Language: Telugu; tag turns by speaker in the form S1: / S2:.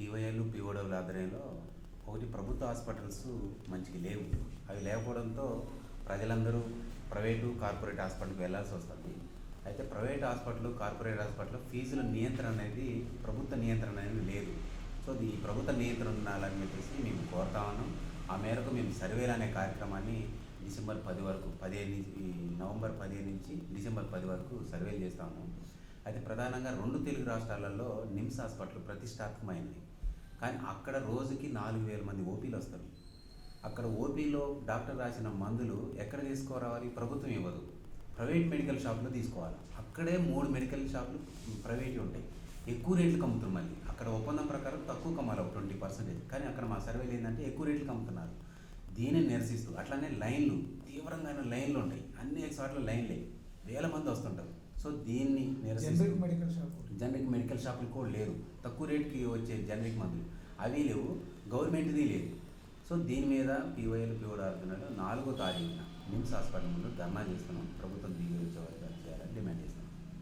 S1: టీవైఎల్ పీఓడబ్ల్యూ ఆధ్వర్యంలో ఒకటి ప్రభుత్వ హాస్పిటల్స్ మంచిగా లేవు. అవి లేకపోవడంతో ప్రజలందరూ ప్రైవేటు కార్పొరేట్ హాస్పిటల్కి వెళ్ళాల్సి వస్తుంది. అయితే ప్రైవేట్ హాస్పిటల్ కార్పొరేట్ హాస్పిటల్ ఫీజుల నియంత్రణ అనేది ప్రభుత్వ నియంత్రణ అనేది లేదు. సో ఈ ప్రభుత్వ నియంత్రణ ఉండాలని చెప్పేసి మేము కోరుతా ఉన్నాం. ఆ మేరకు మేము సర్వేలు అనే కార్యక్రమాన్ని డిసెంబర్ పది వరకు పదిహేను నుంచి ఈ నవంబర్ పదిహేను నుంచి డిసెంబర్ పది వరకు సర్వేలు చేస్తాము అయితే ప్రధానంగా రెండు తెలుగు రాష్ట్రాలలో నిమ్స్ హాస్పిటల్ ప్రతిష్టాత్మకమైంది. కానీ అక్కడ రోజుకి నాలుగు వేల మంది ఓపీలు వస్తారు. అక్కడ ఓపీలో డాక్టర్ రాసిన మందులు ఎక్కడ తీసుకోరావాలి? ప్రభుత్వం ఇవ్వదు. ప్రైవేట్ మెడికల్ షాప్లో తీసుకోవాలి. అక్కడే మూడు మెడికల్ షాపులు ప్రైవేట్ ఉంటాయి. ఎక్కువ రేట్లకు అమ్ముతున్నారు మళ్ళీ. అక్కడ ఒప్పందం ప్రకారం తక్కువ కమ్మాలి ఒక ట్వంటీ పర్సెంటేజ్. కానీ అక్కడ మా సర్వేలు ఏంటంటే ఎక్కువ రేట్లకు అమ్ముతున్నారు దీనిని నిరసిస్తూ అట్లానే లైన్లు తీవ్రంగా లైన్లు ఉంటాయి. అన్ని చోట్ల లైన్లే. వేల మంది వస్తుంటారు. సో దీన్ని నిరసిస్తూ
S2: మెడికల్ షాప్
S1: జనరిక్ మెడికల్ షాపులు కూడా లేరు తక్కువ రేట్కి వచ్చే జనరిక్ మందులు. అవి లేవు. గవర్నమెంట్ది లేదు. సో దీని మీద పీవైఎల్ పీఓడ్ ఆడుతున్నాడు నాలుగో తారీఖున నిమ్స్ హాస్పిటల్ ముందు ధర్నా చేస్తున్నాం. ప్రభుత్వం